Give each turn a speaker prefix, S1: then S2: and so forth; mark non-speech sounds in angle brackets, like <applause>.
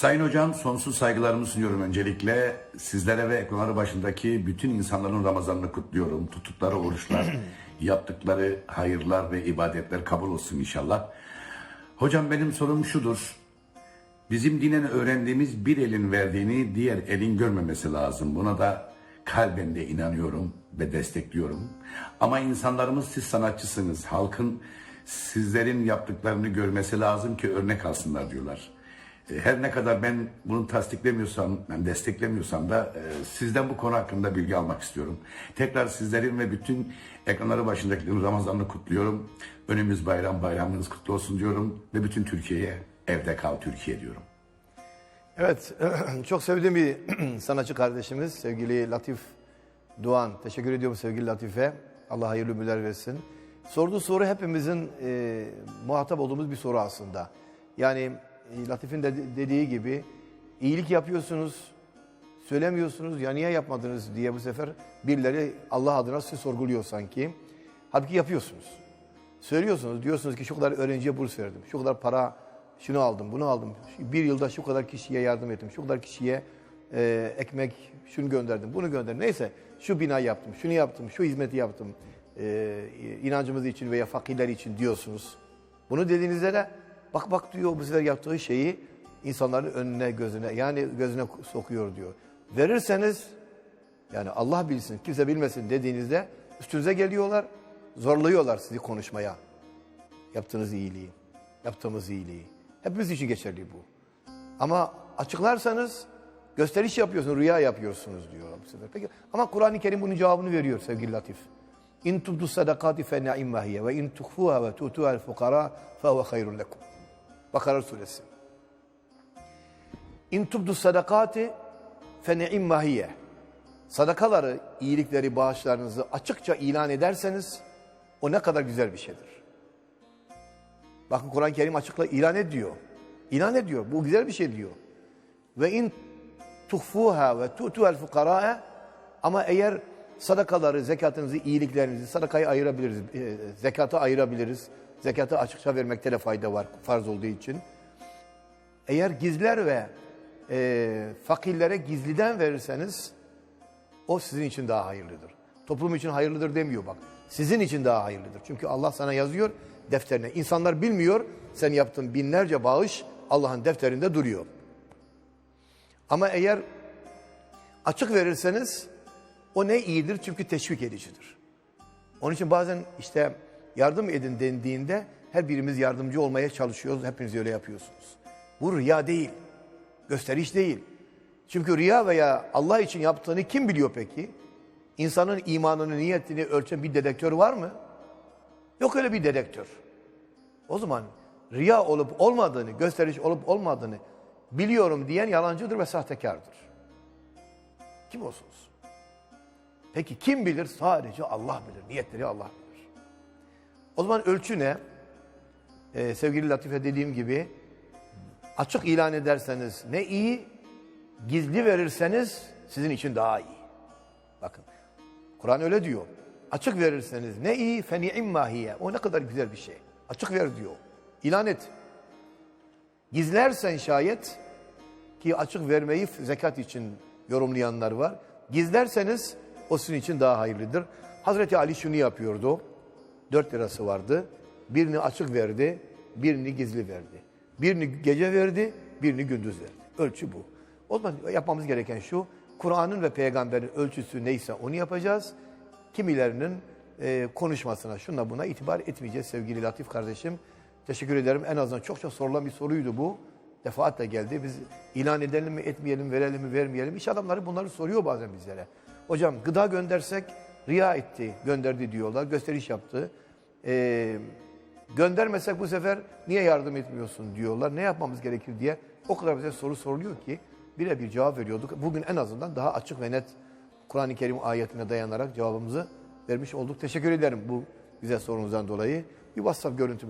S1: Sayın hocam sonsuz saygılarımı sunuyorum öncelikle. Sizlere ve ekranları başındaki bütün insanların Ramazanını kutluyorum. Tuttukları oruçlar, <clears throat> yaptıkları hayırlar ve ibadetler kabul olsun inşallah. Hocam benim sorum şudur. Bizim dinen öğrendiğimiz bir elin verdiğini diğer elin görmemesi lazım. Buna da kalben de inanıyorum ve destekliyorum. Ama insanlarımız siz sanatçısınız. Halkın sizlerin yaptıklarını görmesi lazım ki örnek alsınlar diyorlar. E, Her ne kadar ben bunu tasdiklemiyorsam, ben desteklemiyorsam da e, sizden bu konu hakkında bilgi almak istiyorum. Tekrar sizlerin ve bütün ekranları başındakilerin Ramazan'ını kutluyorum. Önümüz bayram, bayramınız kutlu olsun diyorum. Ve bütün Türkiye'ye evde kal Türkiye diyorum.
S2: Evet, <clears throat> çok sevdiğim bir <clears throat> sanatçı kardeşimiz sevgili Latif Doğan. Teşekkür ediyorum sevgili Latife. Allah hayırlı ömürler versin. Sorduğu soru hepimizin e, muhatap olduğumuz bir soru aslında. Yani Latif'in de dediği gibi iyilik yapıyorsunuz, söylemiyorsunuz ya niye yapmadınız diye bu sefer birileri Allah adına sizi sorguluyor sanki. Halbuki yapıyorsunuz. Söylüyorsunuz, diyorsunuz ki şu kadar öğrenciye burs verdim, şu kadar para şunu aldım, bunu aldım. Bir yılda şu kadar kişiye yardım ettim, şu kadar kişiye e, ekmek şunu gönderdim, bunu gönderdim. Neyse şu bina yaptım, şunu yaptım, şu hizmeti yaptım. E, inancımız için veya fakirler için diyorsunuz. Bunu dediğinizde de bak bak diyor bu sefer yaptığı şeyi insanların önüne gözüne yani gözüne sokuyor diyor. Verirseniz yani Allah bilsin kimse bilmesin dediğinizde üstünüze geliyorlar zorluyorlar sizi konuşmaya. Yaptığınız iyiliği, yaptığımız iyiliği. Hepimiz için geçerli bu. Ama açıklarsanız gösteriş yapıyorsunuz, rüya yapıyorsunuz diyor bu sefer. Peki ama Kur'an-ı Kerim bunun cevabını veriyor sevgili Latif. İn tubdu sadakati fe ve in tuhfuha ve tu'tuha fukara fe huve hayrun lekum. Bakara suresi. İn tubdu sadakati fe ni'imma hiye. Sadakaları, iyilikleri, bağışlarınızı açıkça ilan ederseniz o ne kadar güzel bir şeydir. Bakın Kur'an-ı Kerim açıkla ilan ediyor. İlan ediyor. Bu güzel bir şey diyor. Ve in tuhfuha ve tu'tuhel fukara'e ama eğer sadakaları, zekatınızı, iyiliklerinizi, sadakayı ayırabiliriz, e, zekatı ayırabiliriz. Zekatı açıkça vermekte de fayda var farz olduğu için. Eğer gizler ve e, fakirlere gizliden verirseniz o sizin için daha hayırlıdır. Toplum için hayırlıdır demiyor bak. Sizin için daha hayırlıdır. Çünkü Allah sana yazıyor defterine. İnsanlar bilmiyor sen yaptığın binlerce bağış Allah'ın defterinde duruyor. Ama eğer açık verirseniz o ne iyidir çünkü teşvik edicidir. Onun için bazen işte yardım edin dendiğinde her birimiz yardımcı olmaya çalışıyoruz. Hepiniz öyle yapıyorsunuz. Bu riya değil. Gösteriş değil. Çünkü riya veya Allah için yaptığını kim biliyor peki? İnsanın imanını, niyetini ölçen bir dedektör var mı? Yok öyle bir dedektör. O zaman riya olup olmadığını, gösteriş olup olmadığını biliyorum diyen yalancıdır ve sahtekardır. Kim olsunuz? Peki kim bilir? Sadece Allah bilir. Niyetleri Allah bilir. O zaman ölçü ne? Ee, sevgili Latife dediğim gibi açık ilan ederseniz ne iyi, gizli verirseniz sizin için daha iyi. Bakın Kur'an öyle diyor. Açık verirseniz ne iyi fe ni'imma hiye. O ne kadar güzel bir şey. Açık ver diyor. İlan et. Gizlersen şayet ki açık vermeyi zekat için yorumlayanlar var. Gizlerseniz o sizin için daha hayırlıdır. Hazreti Ali şunu yapıyordu. Dört lirası vardı. Birini açık verdi, birini gizli verdi. Birini gece verdi, birini gündüz verdi. Ölçü bu. O zaman yapmamız gereken şu, Kur'an'ın ve peygamberin ölçüsü neyse onu yapacağız. Kimilerinin e, konuşmasına, şuna buna itibar etmeyeceğiz sevgili Latif kardeşim. Teşekkür ederim. En azından çok çok sorulan bir soruydu bu. Defaatle geldi. Biz ilan edelim mi, etmeyelim, verelim mi, vermeyelim. İş adamları bunları soruyor bazen bizlere. Hocam gıda göndersek riya etti, gönderdi diyorlar. Gösteriş yaptı. Ee, göndermesek bu sefer niye yardım etmiyorsun diyorlar. Ne yapmamız gerekir diye o kadar bize soru soruluyor ki birebir cevap veriyorduk. Bugün en azından daha açık ve net Kur'an-ı Kerim ayetine dayanarak cevabımızı vermiş olduk. Teşekkür ederim bu güzel sorunuzdan dolayı. Bir WhatsApp görüntümüz